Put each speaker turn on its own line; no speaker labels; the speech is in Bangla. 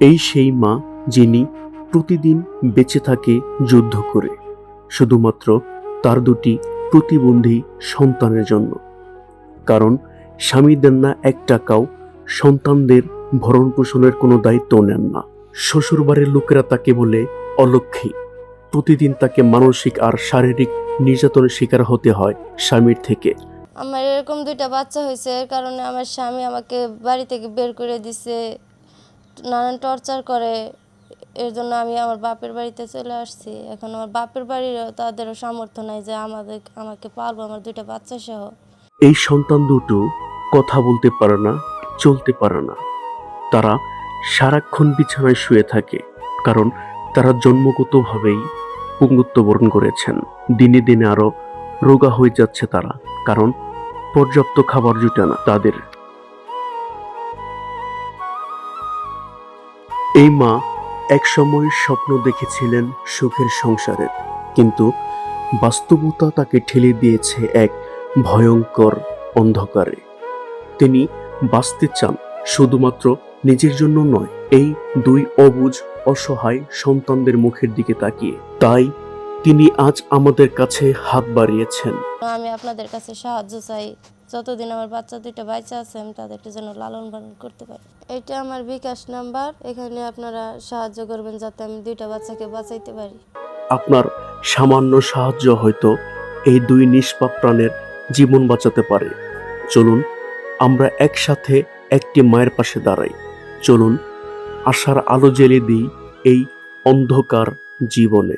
এই সেই মা যিনি প্রতিদিন বেঁচে থাকে যুদ্ধ করে, শুধুমাত্র তার দুটি প্রতিবন্ধী সন্তানের জন্য। কারণ স্বামী দেন না এক টাকাও সন্তানদের ভরণ পোষণের কোনো দায়িত্ব নেন না। শ্বশুরবাড়ির লোকেরা তাকে বলে অলক্ষী প্রতিদিন তাকে মানসিক আর শারীরিক নির্যাতনের শিকার হতে হয় স্বামীর থেকে।
আমার এরকম দুইটা বাচ্চা হয়েছে, এর কারণে আমার স্বামী আমাকে বাড়ি থেকে বের করে দিছে। নানান টর্চার করে, এর জন্য আমি আমার বাপের বাড়িতে চলে আসছি। এখন আমার বাপের বাড়িরও তাদেরও সামর্থ্য নাই যে আমাদের, আমাকে পালবো আমার দুইটা বাচ্চা সহ।
এই সন্তান দুটো কথা বলতে পারে না, চলতে পারে না। তারা সারাক্ষণ বিছানায় শুয়ে থাকে, কারণ তারা জন্মগতভাবেই পঙ্গুত্ব বরণ করেছেন। দিনে দিনে আরও রোগা হয়ে যাচ্ছে তারা, কারণ পর্যাপ্ত খাবার জুটে না তাদের। এই মা একসময় স্বপ্ন দেখেছিলেন সুখের সংসারের, কিন্তু বাস্তবতা তাকে ঠেলে দিয়েছে এক ভয়ঙ্কর অন্ধকারে। তিনি বাঁচতে চান, শুধুমাত্র নিজের জন্য নয়, এই দুই অবুজ, অসহায় সন্তানদের মুখের দিকে তাকিয়ে। তাই তিনি আজ আমাদের কাছে হাত বাড়িয়েছেন।
আমি আপনাদের কাছে সাহায্য চাই। যতদিন আমার বাচ্চা দুইটা বাচ্চা আছে, আমি তাদেরকে যেন লালন পালন করতে পারি। এটা আমার বিকাশ নাম্বার। এখানে আপনারা সাহায্য করবেন যাতে আমি দুইটা বাচ্চাকে বাঁচাইতে পারি।
আপনার সামান্য সাহায্য হয়তো এই দুই নিষ্পাপ প্রাণের জীবন বাঁচাতে পারে। চলুন, আমরা একসাথে একটি মায়ের পাশে দাঁড়াই। চলুন, আশার আলো জ্বেলে দিই এই অন্ধকার জীবনে।